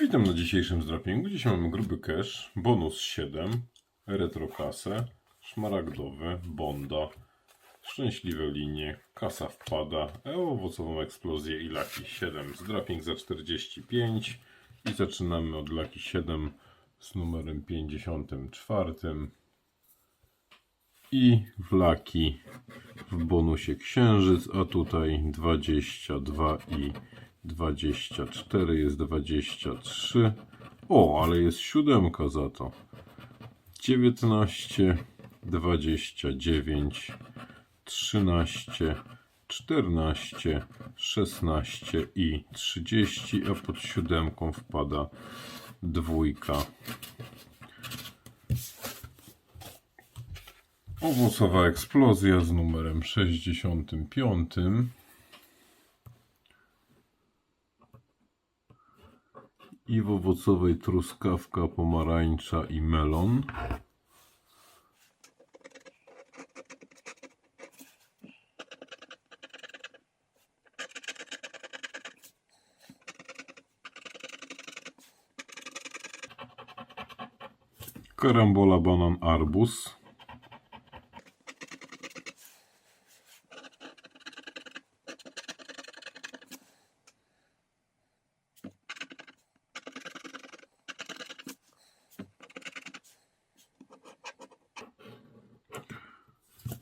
Witam na dzisiejszym zdropingu. Dzisiaj mamy gruby cash, bonus 7, retrokasę, szmaragdowy, bonda, szczęśliwe linie, kasa wpada, owocową eksplozję i laki 7. Zdroping za 45 i zaczynamy od laki 7 z numerem 54 i w laki w bonusie księżyc, a tutaj 22 i 24 jest 23. O, ale jest siódemka za to. 19, 29, 13, 14, 16 i 30, a pod siódemką wpada dwójka. Owocowa eksplozja z numerem 65. I w owocowej truskawka, pomarańcza i melon. Karambola, banan, arbuz.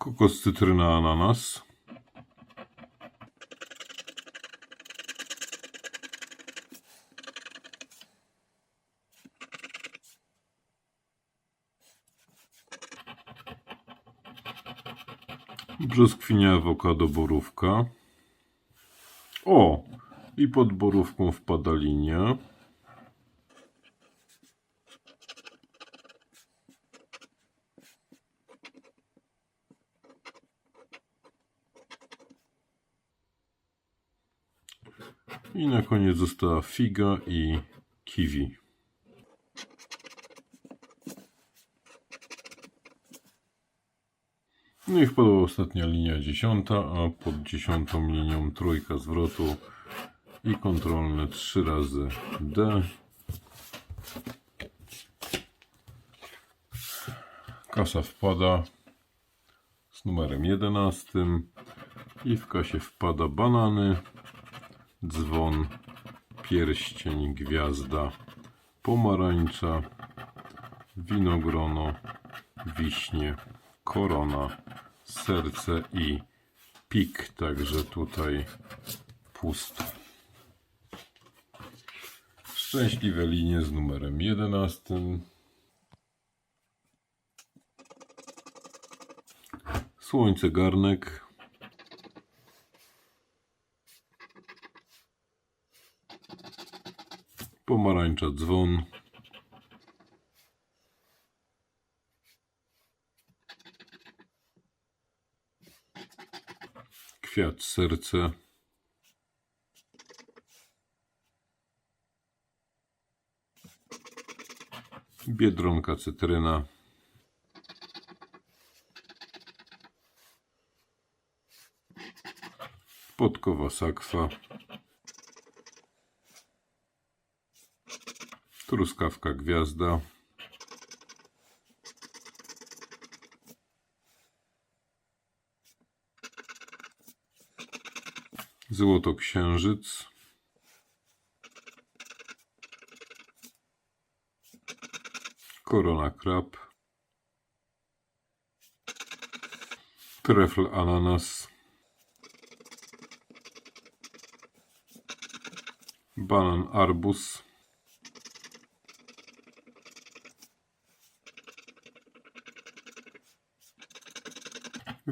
Kokos, cytryna, ananas. Brzoskwinia, awokado, borówka. O! I pod borówką wpada linia. I na koniec została figa i kiwi. No i wpadła ostatnia linia dziesiąta, a pod dziesiątą linią trójka zwrotu i kontrolne trzy razy D. Kasa wpada z numerem 11 i w kasie wpada banany, dzwon, pierścień, gwiazda, pomarańcza, winogrono, wiśnie, korona, serce i pik, także tutaj pusto. Szczęśliwe linie z numerem 11. Słońce garnek. Pomarańcza dzwon. Kwiat serce. Biedronka cytryna. Podkowa sakwa. Truskawka gwiazda. Złoto księżyc. Korona krab. Trefl ananas. Banan arbuz.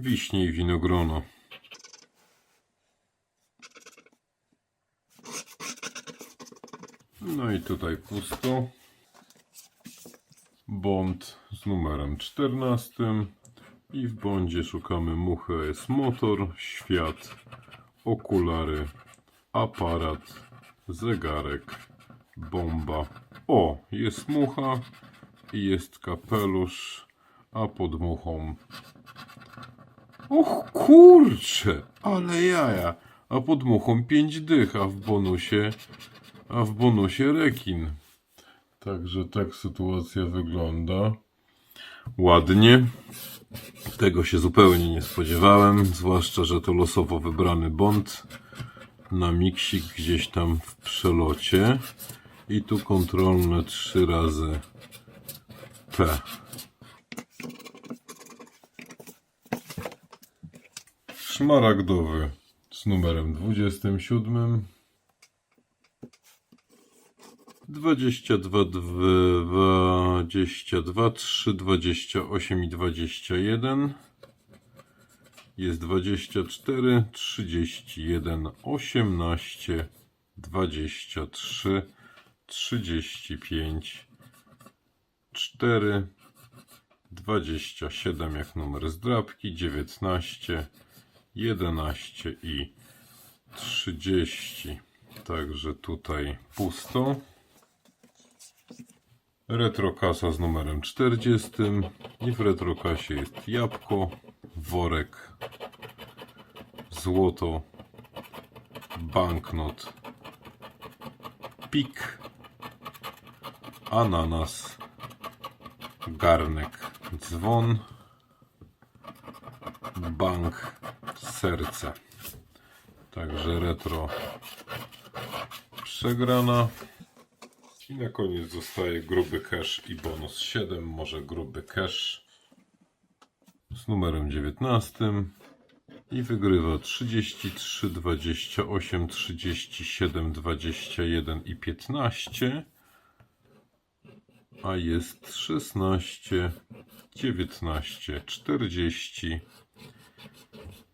Wiśnie i winogrono. No i tutaj pusto. Bond z numerem 14. I w bondzie szukamy muchy S motor, świat, okulary, aparat, zegarek, bomba. O, jest mucha i jest kapelusz, a pod muchą Och kurcze, ale jaja. A pod muchą pięć dych, a w bonusie a w bonusie rekin. Także tak sytuacja wygląda. Ładnie. Tego się zupełnie nie spodziewałem, zwłaszcza, że to losowo wybrany bond na miksik gdzieś tam w przelocie. I tu kontrolne trzy razy P. Szmaragdowy z numerem 27. 22, 22, 3, 28 i 21. Jest 24, 31, 18, 23, 35, 4, 27 jak numer zdrabki, 19, 11 i 30. Także tutaj pusto. Retrokasa z numerem 40 i w retrokasie jest jabłko, worek, złoto, banknot, pik, ananas, garnek, dzwon, bank, serce. Także retro przegrana. I na koniec zostaje gruby cash i bonus 7, może gruby cash z numerem 19 i wygrywa 33, 28, 37, 21 i 15, a jest 16, 19, 40,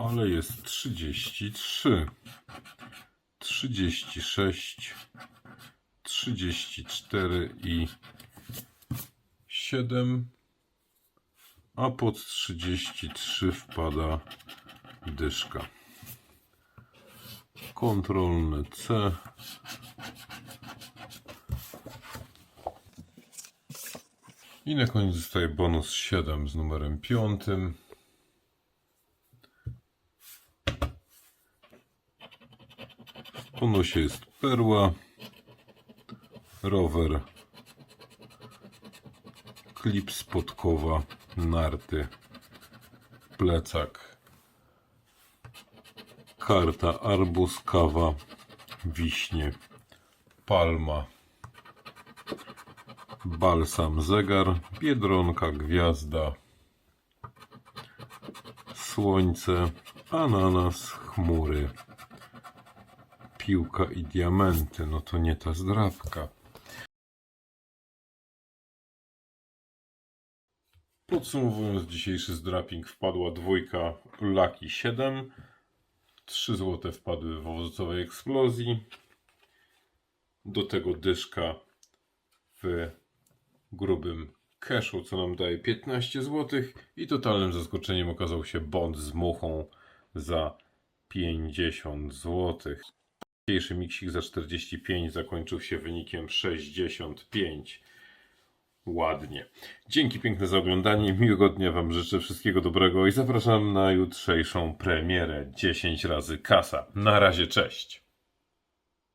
ale jest 33, 36, 34 i 7, a pod 33 wpada dyszka. Kontrolne C. I na koniec zostaje bonus 7 z numerem 5. W bonusie jest perła, rower, klip spotkowa, narty, plecak, karta, arbuz, kawa, wiśnie, palma, balsam, zegar, biedronka, gwiazda, słońce, ananas, chmury, piłka i diamenty. No to nie ta zdrabka. Podsumowując dzisiejszy zdraping wpadła dwójka Lucky 7. 3 złote wpadły w owocowej eksplozji. Do tego dyszka w grubym cashu, co nam daje 15 zł. I totalnym zaskoczeniem okazał się bond z muchą za 50 zł. Dzisiejszy miksik za 45 zakończył się wynikiem 65 ładnie. Dzięki piękne za oglądanie, miłego dnia Wam życzę, wszystkiego dobrego i zapraszam na jutrzejszą premierę 10 razy kasa. Na razie, cześć!